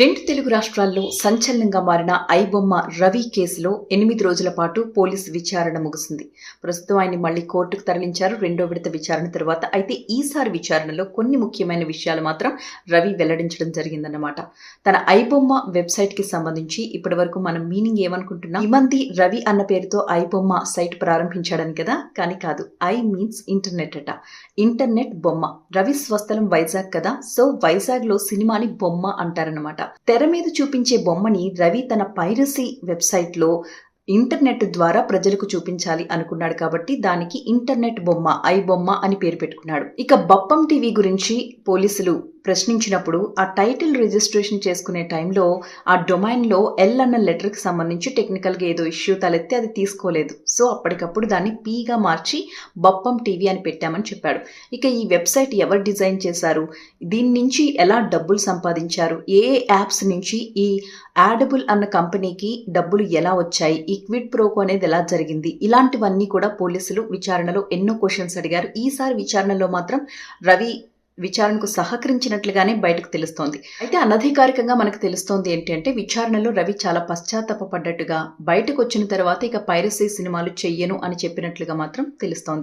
రెండు తెలుగు రాష్ట్రాల్లో సంచలనంగా మారిన ఐబొమ్మ రవి కేసులో ఎనిమిది రోజుల పాటు పోలీసు విచారణ ముగిసింది. ప్రస్తుతం ఆయన మళ్ళీ కోర్టుకు తరలించారు. రెండో విడత విచారణ తర్వాత అయితే ఈసారి విచారణలో కొన్ని ముఖ్యమైన విషయాలు మాత్రం రవి వెల్లడించడం జరిగిందన్నమాట. తన ఐబొమ్మ వెబ్సైట్కి సంబంధించి ఇప్పటి వరకు మనం మీనింగ్ ఏమనుకుంటున్నాం? ఈ రవి అన్న పేరుతో ఐబొమ్మ సైట్ ప్రారంభించాడని కదా? కానీ కాదు ఐ మీన్స్ ఇంటర్నెట్ అట. ఇంటర్నెట్ బొమ్మ. రవి స్వస్థలం వైజాగ్ కదా? సో వైజాగ్లో సినిమాని బొమ్మ అంటారనమాట తెర మీద చూపించే బొమ్మని రవి తన పైరసీ వెబ్సైట్లో ఇంటర్నెట్ ద్వారా ప్రజలకు చూపించాలి అనుకున్నాడు కాబట్టి దానికి ఇంటర్నెట్ బొమ్మ ఐ బొమ్మ అని పేరు పెట్టుకున్నాడు. ఇక బప్పం టీవీ గురించి పోలీసులు ప్రశ్నించినప్పుడు ఆ టైటిల్ రిజిస్ట్రేషన్ చేసుకునే టైంలో ఆ డొమైన్లో ఎల్ అన్న లెటర్కి సంబంధించి టెక్నికల్గా ఏదో ఇష్యూ తలెత్తి అది తీసుకోలేదు. సో అప్పటికప్పుడు దాన్ని పీగా మార్చి బప్పం టీవీ అని పెట్టామని చెప్పాడు. ఇక ఈ వెబ్సైట్ ఎవరు డిజైన్ చేశారు? దీని నుంచి ఎలా డబ్బులు సంపాదించారు? ఏ యాప్స్ నుంచి ఈ యాడబుల్ అన్న కంపెనీకి డబ్బులు ఎలా వచ్చాయి? ఈ క్విడ్ ప్రోకో అనేది ఎలా జరిగింది? ఇలాంటివన్నీ కూడా పోలీసులు విచారణలో ఎన్నో క్వశ్చన్స్ అడిగారు. ఈసారి విచారణలో మాత్రం రవి విచారణకు సహకరించినట్లుగానే బయటకు తెలుస్తోంది. అయితే అనధికారికంగా మనకు తెలుస్తోంది ఏంటి అంటే విచారణలో రవి చాలా పశ్చాత్తాపడ్డట్టుగా బయటకు వచ్చిన తర్వాత ఇక పైరసీ సినిమాలు చెయ్యను అని చెప్పినట్లుగా మాత్రం తెలుస్తోంది.